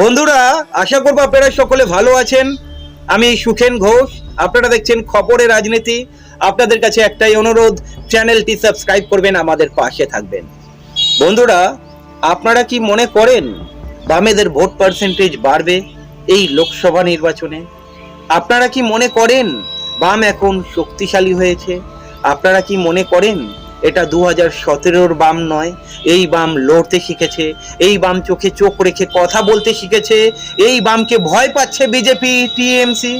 বন্ধুরা, আশা করব আপনারা সকলে ভালো আছেন। আমি সুখেন ঘোষ, আপনারা দেখছেন খবরের রাজনীতি। আপনাদের কাছে একটাই অনুরোধ, চ্যানেলটি সাবস্ক্রাইব করবেন, আমাদের পাশে থাকবেন। বন্ধুরা, আপনারা কি মনে করেন বামেদের ভোট পার্সেন্টেজ বাড়বে এই লোকসভা নির্বাচনে? আপনারা কি মনে করেন বাম এখন শক্তিশালী হয়েছে? আপনারা কি মনে করেন এটা দু হাজার সতেরোর বাম নয়। এই বাম লড়তে শিখেছে, এই বাম চোখে চোখ রেখে কথা বলতে শিখেছে, এই বামকে ভয় পাচ্ছে বিজেপি, টিএমসি।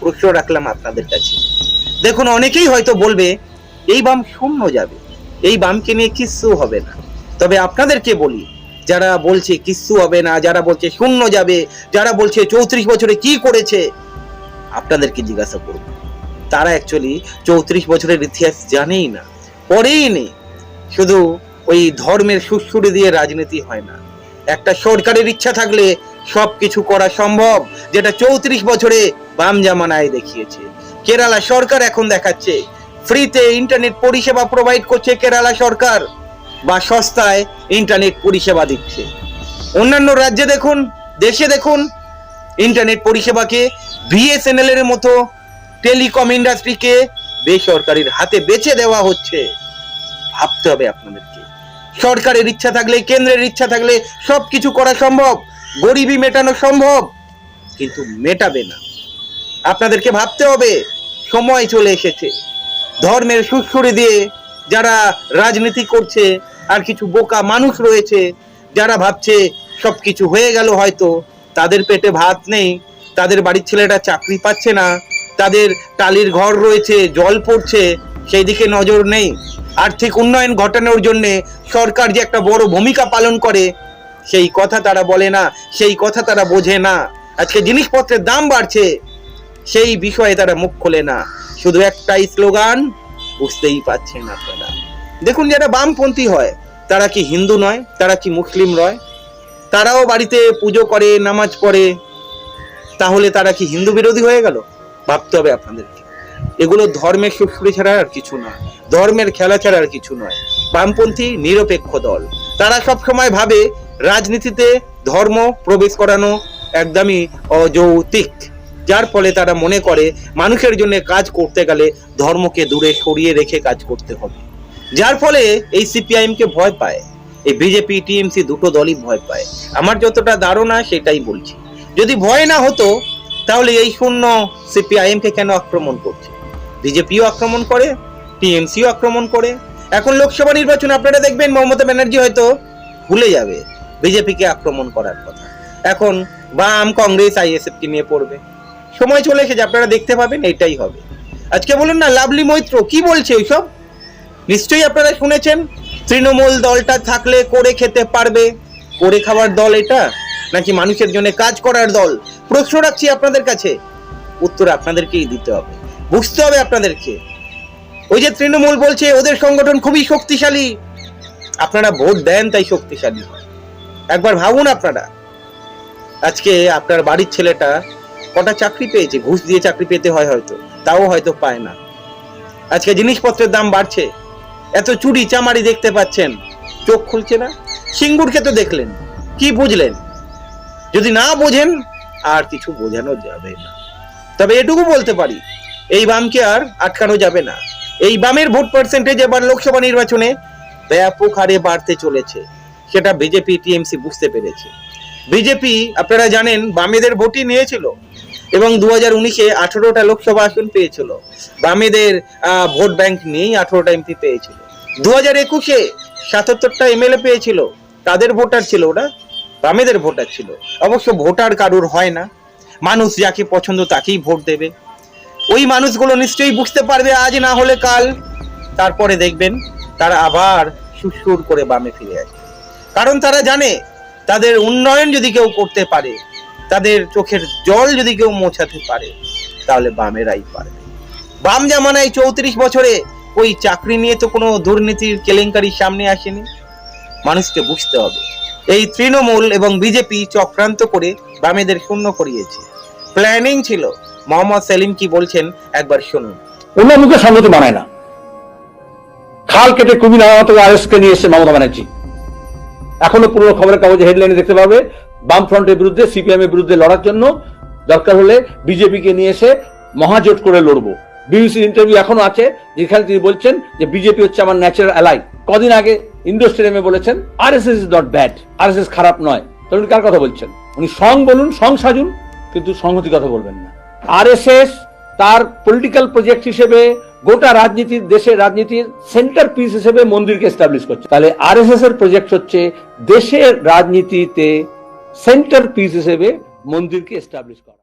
প্রশ্ন রাখলাম আপনাদের কাছে। দেখুন, অনেকেই হয়তো বলবে, এই বাম শূন্য যাবে, এই বামকে নিয়ে কিচ্ছু হবে না। তবে আপনাদেরকে বলি, যারা বলছে কিচ্ছু হবে না, যারা বলছে শূন্য যাবে, যারা বলছে চৌত্রিশ বছরে কি করেছে, আপনাদেরকে জিজ্ঞাসা করব তারা অ্যাকচুয়ালি চৌত্রিশ বছরের ইতিহাস জানেই না। পড়েই নেই শুধু ওই ধর্মের সুশ্রুড়ি দিয়ে রাজনীতি হয় না। একটা সরকারের ইচ্ছা থাকলে সব কিছু করা সম্ভব, যেটা চৌত্রিশ বছরে বাম জামানায় দেখিয়েছে। কেরালা সরকার এখন দেখাচ্ছে, ফ্রিতে ইন্টারনেট পরিষেবা প্রোভাইড করছে কেরালা সরকার, বা সস্তায় ইন্টারনেট পরিষেবা দিচ্ছে। অন্যান্য রাজ্যে দেখুন, দেশে দেখুন, ইন্টারনেট পরিষেবাকে বিএসএনএল এর মতো টেলিকম ইন্ডাস্ট্রিকে বেসরকারির হাতে বেচে দেওয়া হচ্ছে। ভাবতে হবে আপনাদেরকে। সরকারের ইচ্ছা থাকলে, কেন্দ্রের ইচ্ছা থাকলে সব কিছু করা সম্ভব, গরিবি মেটানো সম্ভব, কিন্তু মেটাবে না। আপনাদেরকে ভাবতে হবে, সময় চলে এসেছে। ধর্মের সুশ্রুড়ি দিয়ে যারা রাজনীতি করছে, আর কিছু বোকা মানুষ রয়েছে, যারা ভাবছে সব কিছু হয়ে গেল হয়তো, তাদের পেটে ভাত নেই, তাদের বাড়ির ছেলেটা চাকরি পাচ্ছে না তাদের টালির ঘর রয়েছে, জল পড়ছে সেই দিকে নজর নেই। আর্থিক উন্নয়ন ঘটানোর জন্য সরকার যে একটা বড় ভূমিকা পালন করে, সেই কথা তারা বলে না, সেই কথা তারা বোঝে না। আজকে জিনিসপত্রের দাম বাড়ছে, সেই বিষয়ে তারা মুখ খোলে না। শুধু একটাই স্লোগান, বুঝতেই পারছেন আপনারা। দেখুন যারা বামপন্থী হয়, তারা কি হিন্দু নয়, তারা কি মুসলিম নয়, তারাও বাড়িতে পুজো করে, নামাজ পড়ে, তাহলে তারা কি হিন্দু বিরোধী হয়ে গেল? ভাবতে হবে আপনাদেরকে। এগুলো ধর্মের সুশ্রী ছাড়া আর কিছু না। ধর্মের খেলা ছাড়া আর কিছু নয়। বামপন্থী নিরপেক্ষ দল। তারা সব সময় ভাবে রাজনীতিতে ধর্ম প্রবেশ করানো একদমই অযৌতিক যার ফলে তারা মনে করে মানুষের জন্য কাজ করতে গেলে ধর্মকে দূরে সরিয়ে রেখে কাজ করতে হবে। যার ফলে এই সিপিআইএম কে ভয় পায়। এই বিজেপি, টিএমসি দুটো দলই ভয় পায়। আমার যতটা ধারণা সেটাই বলছি। যদি ভয় না হতো তাহলে এই শূন্য সিপিআইএম কে কেন আক্রমণ করছে? বিজেপিও আক্রমণ করে, টিএমসিও আক্রমণ করে। এখন লোকসভা নির্বাচন, আপনারা দেখবেন মমতা ব্যানার্জি হয়তো ভুলে যাবে বিজেপিকে আক্রমণ করার কথা। এখন বাম কংগ্রেস আইএসএফ কে নিয়ে পড়বে। সময় চলে এসেছে, আপনারা দেখতে পাবেন, এটাই হবে। আজকে বলুন না, লাভলি মৈত্র কি বলছে ওইসব নিশ্চয়ই আপনারা শুনেছেন, তৃণমূল দলটা থাকলে করে খেতে পারবে। করে খাওয়ার দল এটা? নাকি মানুষের জন্য কাজ করার দল? প্রশ্ন রাখছি আপনাদের কাছে। উত্তর আপনাদেরকেই দিতে হবে। বুঝতে হবে আপনাদেরকে। ওই যে তৃণমূল বলছে, ওদের সংগঠন খুবই শক্তিশালী। আপনারা ভোট দেন, তাই শক্তিশালী একবার ভাবুন আপনারা। আজকে আপনার বাড়ির ছেলেটা কটা চাকরি পেয়েছে? ঘুষ দিয়ে চাকরি পেতে হয় হয়তো। তাও হয়তো পায় না। আজকে জিনিসপত্রের দাম বাড়ছে। এত চুরি চামারি দেখতে পাচ্ছেন। চোখ খুলছে না? সিঙ্গুরকে তো দেখলেন। কি বুঝলেন? যদি না বোঝেন, আর কিছু বোঝানো যাবে না। তবে এটুকু বলতে পারি, এই বামকে আর আটকানো যাবে না। এই বামের ভোট পার্সেন্টেজ এবার লোকসভা নির্বাচনে ব্যাপক হারে বাড়তে চলেছে। সেটা বিজেপি, টিএমসি বুঝতে পেরেছে। বিজেপি, আপনারা জানেন, বামেদের ভোটই নিয়েছিল এবং দু হাজার উনিশে আঠেরোটা লোকসভা আসন পেয়েছিল। বামেদের ভোট ব্যাংক নিয়েই আঠেরোটা এমপি পেয়েছিল। দু হাজার একুশে সাতাত্তরটা এমএলএ পেয়েছিল। তাদের ভোটার ছিল ওরা বামেদের ভোটার ছিল। অবশ্য ভোটার কারুর হয় না। মানুষ যাকে পছন্দ তাকেই ভোট দেবে। ওই মানুষগুলো নিশ্চয়ই বুঝতে পারবে আজ না হলে কাল। তারপরে দেখবেন তারা আবার সুসুর করে বামে ফিরে আসবে কারণ তারা জানে, তাদের উন্নয়ন যদি কেউ করতে পারে, তাদের চোখের জল যদি কেউ মোছাতে পারে, তাহলে বামেরাই পারবে। বাম জামানায় চৌত্রিশ বছরে ওই চাকরি নিয়ে তো কোনো দুর্নীতির কেলেঙ্কারি সামনে আসেনি। মানুষকে বুঝতে হবে। এই তৃণমূল এবং বিজেপি চক্রান্ত করে বামেদের শূন্য করিয়েছে। প্ল্যানিং ছিল। মোহাম্মদ সেলিম কি বলছেন একবার শুনুন। অন্য মুখে সংগতি মানায় না। খাল কেটে কুমির আহত আরএস কে নিয়ে এসে মমতা ব্যানার্জি। এখনও পুরো খবরের কাগজে হেডলাইনে দেখতে পাবে বাম ফ্রন্টের বিরুদ্ধে সিপিএম এর বিরুদ্ধে লড়ার জন্য দরকার হলে বিজেপিকে নিয়ে এসে মহাজোট করে লড়বো। বিবিসির ইন্টারভিউ এখনও আছে, যেখানে তিনি বলছেন যে বিজেপি হচ্ছে আমার ন্যাচারাল অ্যালাই কদিন আগে ইন্ডোর স্টেডিয়ামে বলেছেন R S S is not bad R S S খারাপ নয়। তাহলে কার কথা বলছেন? উনি সং বলুন, সং সাজুন, কিন্তু সংহতি কথা বলবেন না। আর এস এস তার পলিটিক্যাল প্রজেক্ট হিসেবে গোটা রাজনীতির দেশের রাজনীতির সেন্টার পিস হিসেবে মন্দিরকে এস্টাবলিশ করছে। তাহলে আর এস এস এর প্রজেক্ট হচ্ছে দেশের রাজনীতিতে সেন্টার পিস হিসেবে মন্দিরকে এস্টাবলিশ করা।